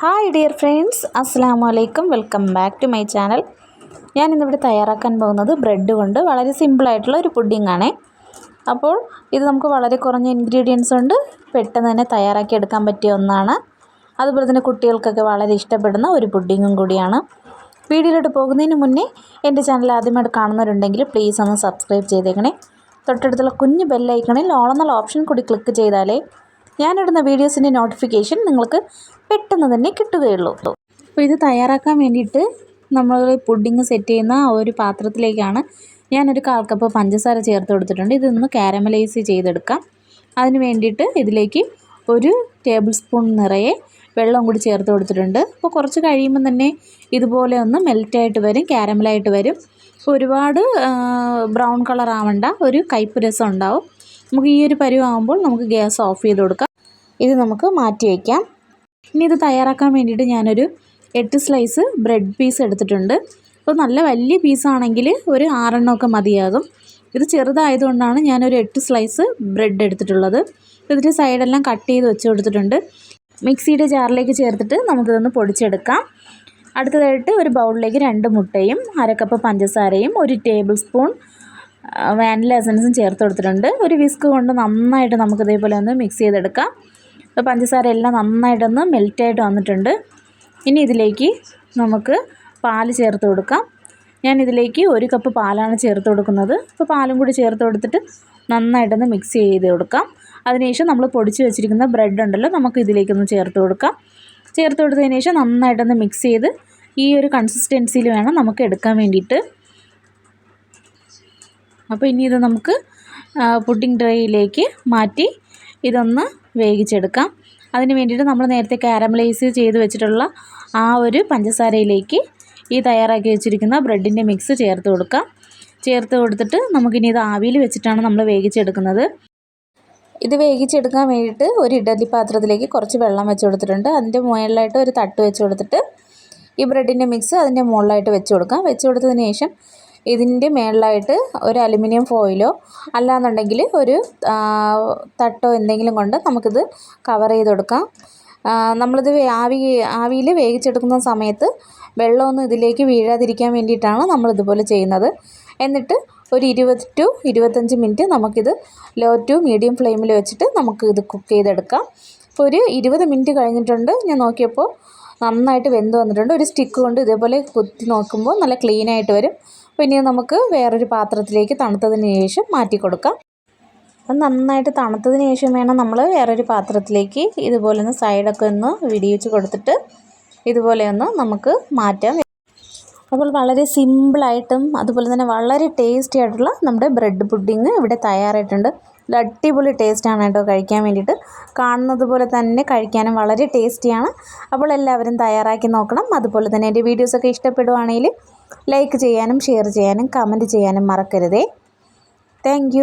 Hi dear friends അസ്സാം വലൈക്കും welcome back to my channel ഞാൻ ഇന്നിവിടെ തയ്യാറാക്കാൻ പോകുന്നത് ബ്രെഡ് കൊണ്ട് വളരെ സിമ്പിളായിട്ടുള്ള ഒരു പുഡിംഗ് ആണേ. അപ്പോൾ ഇത് നമുക്ക് വളരെ കുറഞ്ഞ ഇൻഗ്രീഡിയൻസ് കൊണ്ട് പെട്ടെന്ന് തന്നെ തയ്യാറാക്കി എടുക്കാൻ പറ്റിയ ഒന്നാണ്. അതുപോലെ തന്നെ കുട്ടികൾക്കൊക്കെ വളരെ ഇഷ്ടപ്പെടുന്ന ഒരു പുഡിങ്ങും കൂടിയാണ്. വീഡിയോയിലോട്ട് പോകുന്നതിന് മുന്നേ എന്റെ ചാനൽ ആദ്യമായിട്ട് കാണുന്നവരുണ്ടെങ്കിൽ പ്ലീസ് ഒന്ന് സബ്സ്ക്രൈബ് ചെയ്തേക്കണേ. തൊട്ടടുത്തുള്ള കുഞ്ഞ് ബെല്ലൈക്കണിൽ ഓളെന്നുള്ള ഓപ്ഷൻ കൂടി ക്ലിക്ക് ചെയ്താലേ ഞാനിടുന്ന വീഡിയോസിന്റെ നോട്ടിഫിക്കേഷൻ നിങ്ങൾക്ക് പെട്ടെന്ന് തന്നെ കിട്ടുകയുള്ളൂ. അപ്പോൾ ഇത് തയ്യാറാക്കാൻ വേണ്ടിയിട്ട് നമ്മൾ പുഡിങ് സെറ്റ് ചെയ്യുന്ന ഒരു പാത്രത്തിലേക്കാണ് ഞാനൊരു കാൽ കപ്പ് പഞ്ചസാര ചേർത്ത് കൊടുത്തിട്ടുണ്ട്. ഇതൊന്ന് കാരമലൈസ് ചെയ്തെടുക്കാം. അതിന് വേണ്ടിയിട്ട് ഇതിലേക്ക് ഒരു ടേബിൾ സ്പൂൺ നിറയെ വെള്ളം കൂടി ചേർത്ത് കൊടുത്തിട്ടുണ്ട്. അപ്പോൾ കുറച്ച് കഴിയുമ്പം തന്നെ ഇതുപോലെ ഒന്ന് മെൽറ്റായിട്ട് വരും കാരമലായിട്ട് വരും. ഒരുപാട് ബ്രൗൺ കളർ ആവണ്ട ഒരു കയ്പ്പ് രസം ഉണ്ടാവും. നമുക്ക് ഈ ഒരു പരുവാകുമ്പോൾ നമുക്ക് ഗ്യാസ് ഓഫ് ചെയ്ത് കൊടുക്കാം. ഇത് നമുക്ക് മാറ്റി വയ്ക്കാം. ഇനി ഇത് തയ്യാറാക്കാൻ വേണ്ടിയിട്ട് ഞാനൊരു എട്ട് സ്ലൈസ് ബ്രെഡ് പീസ് എടുത്തിട്ടുണ്ട്. അപ്പോൾ നല്ല വലിയ പീസാണെങ്കിൽ ഒരു ആറെണ്ണമൊക്കെ മതിയാകും. ഇത് ചെറുതായതുകൊണ്ടാണ് ഞാനൊരു എട്ട് സ്ലൈസ് ബ്രെഡ് എടുത്തിട്ടുള്ളത്. ഇതിന്റെ സൈഡെല്ലാം കട്ട് ചെയ്ത് വെച്ച് കൊടുത്തിട്ടുണ്ട്. മിക്സിയുടെ ജാറിലേക്ക് ചേർത്തിട്ട് നമുക്കിതൊന്ന് പൊടിച്ചെടുക്കാം. അടുത്തതായിട്ട് ഒരു ബൗളിലേക്ക് രണ്ട് മുട്ടയും അരക്കപ്പ് പഞ്ചസാരയും ഒരു ടേബിൾ സ്പൂൺ വാനില എസൻസും ചേർത്ത് കൊടുത്തിട്ടുണ്ട്. ഒരു വിസ്ക് കൊണ്ട് നന്നായിട്ട് നമുക്കിതേപോലെ ഒന്ന് മിക്സ് ചെയ്തെടുക്കാം. അപ്പോൾ പഞ്ചസാര എല്ലാം നന്നായിട്ടൊന്ന് മെൽറ്റായിട്ട് വന്നിട്ടുണ്ട്. ഇനി ഇതിലേക്ക് നമുക്ക് പാൽ ചേർത്ത് കൊടുക്കാം. ഞാൻ ഇതിലേക്ക് ഒരു കപ്പ് പാലാണ് ചേർത്ത് കൊടുക്കുന്നത്. അപ്പോൾ പാലും കൂടി ചേർത്ത് കൊടുത്തിട്ട് നന്നായിട്ടൊന്ന് മിക്സ് ചെയ്ത് കൊടുക്കാം. അതിനുശേഷം നമ്മൾ പൊടിച്ച് വെച്ചിരിക്കുന്ന ബ്രെഡ് ഉണ്ടല്ലോ നമുക്ക് ഇതിലേക്കൊന്ന് ചേർത്ത് കൊടുക്കാം. ചേർത്ത് കൊടുത്തതിന് ശേഷം നന്നായിട്ടൊന്ന് മിക്സ് ചെയ്ത് ഈ ഒരു കൺസിസ്റ്റൻസിയിൽ വേണം നമുക്ക് എടുക്കാൻ വേണ്ടിയിട്ട്. അപ്പോൾ ഇനി ഇത് നമുക്ക് പുഡിംഗ് ട്രേയിലേക്ക് മാറ്റി ഇതൊന്ന് വേവിച്ചെടുക്കാം. അതിന് വേണ്ടിയിട്ട് നമ്മൾ നേരത്തെ കാരമലൈസ് ചെയ്ത് വെച്ചിട്ടുള്ള ആ ഒരു പഞ്ചസാരയിലേക്ക് ഈ തയ്യാറാക്കി വെച്ചിരിക്കുന്ന ബ്രെഡിന്റെ മിക്സ് ചേർത്ത് കൊടുക്കാം. ചേർത്ത് കൊടുത്തിട്ട് നമുക്കിനി ഇത് ആവിയിൽ വെച്ചിട്ടാണ് നമ്മൾ വേവിച്ചെടുക്കുന്നത്. ഇത് വേവിച്ചെടുക്കാൻ വേണ്ടിയിട്ട് ഒരു ഇഡലി പാത്രത്തിലേക്ക് കുറച്ച് വെള്ളം വെച്ച് കൊടുത്തിട്ടുണ്ട്. അതിന്റെ മുകളിലായിട്ട് ഒരു തട്ട് വെച്ച് കൊടുത്തിട്ട് ഈ ബ്രെഡിന്റെ മിക്സ് അതിന്റെ മുകളിലായിട്ട് വെച്ച് കൊടുക്കാം. വെച്ച് കൊടുത്തതിന് ശേഷം ഇതിന്റെ മേളിലായിട്ട് ഒരു അലുമിനിയം ഫോയിലോ അല്ലാന്നുണ്ടെങ്കിൽ ഒരു തട്ടോ എന്തെങ്കിലും കൊണ്ട് നമുക്കിത് കവർ ചെയ്ത് കൊടുക്കാം. നമ്മളിത് ആവി ആവിയിൽ വേവിച്ചെടുക്കുന്ന സമയത്ത് വെള്ളമൊന്നും ഇതിലേക്ക് വീഴാതിരിക്കാൻ വേണ്ടിയിട്ടാണ് നമ്മളിതുപോലെ ചെയ്യുന്നത്. എന്നിട്ട് ഒരു ഇരുപത് ടു ഇരുപത്തഞ്ച് മിനിറ്റ് നമുക്കിത് ലോ ടു മീഡിയം ഫ്ലെയിമിൽ വെച്ചിട്ട് നമുക്ക് ഇത് കുക്ക് ചെയ്തെടുക്കാം. ഇപ്പോൾ ഒരു ഇരുപത് മിനിറ്റ് കഴിഞ്ഞിട്ടുണ്ട്. ഞാൻ നോക്കിയപ്പോൾ നന്നായിട്ട് വെന്ത് വന്നിട്ടുണ്ട്. ഒരു സ്റ്റിക്ക് കൊണ്ട് ഇതേപോലെ കുത്തി നോക്കുമ്പോൾ നല്ല ക്ലീൻ ആയിട്ട് വരും. പിന്നെ നമുക്ക് വേറൊരു പാത്രത്തിലേക്ക് തണുത്തതിന് ശേഷം മാറ്റി കൊടുക്കാം. അപ്പം നന്നായിട്ട് തണുത്തതിന് ശേഷം വേണം നമ്മൾ വേറൊരു പാത്രത്തിലേക്ക് ഇതുപോലെ ഒന്ന് സൈഡൊക്കെ ഒന്ന് വിടിയിച്ച് കൊടുത്തിട്ട് ഇതുപോലെ ഒന്ന് നമുക്ക് മാറ്റാം. അപ്പോൾ വളരെ സിമ്പിളായിട്ടും അതുപോലെ തന്നെ വളരെ ടേസ്റ്റി ആയിട്ടുള്ള നമ്മുടെ ബ്രെഡ് പുഡിങ് ഇവിടെ തയ്യാറായിട്ടുണ്ട്. അടിപൊളി ടേസ്റ്റാണ് കേട്ടോ കഴിക്കാൻ വേണ്ടിയിട്ട്. കാണുന്നത് പോലെ തന്നെ കഴിക്കാനും വളരെ ടേസ്റ്റിയാണ് അപ്പോൾ എല്ലാവരും തയ്യാറാക്കി നോക്കണം. അതുപോലെ തന്നെ എന്റെ വീഡിയോസൊക്കെ ഇഷ്ടപ്പെടുവാണെങ്കിൽ ലൈക്ക് ചെയ്യാനും ഷെയർ ചെയ്യാനും കമന്റ് ചെയ്യാനും മറക്കരുതേ. താങ്ക്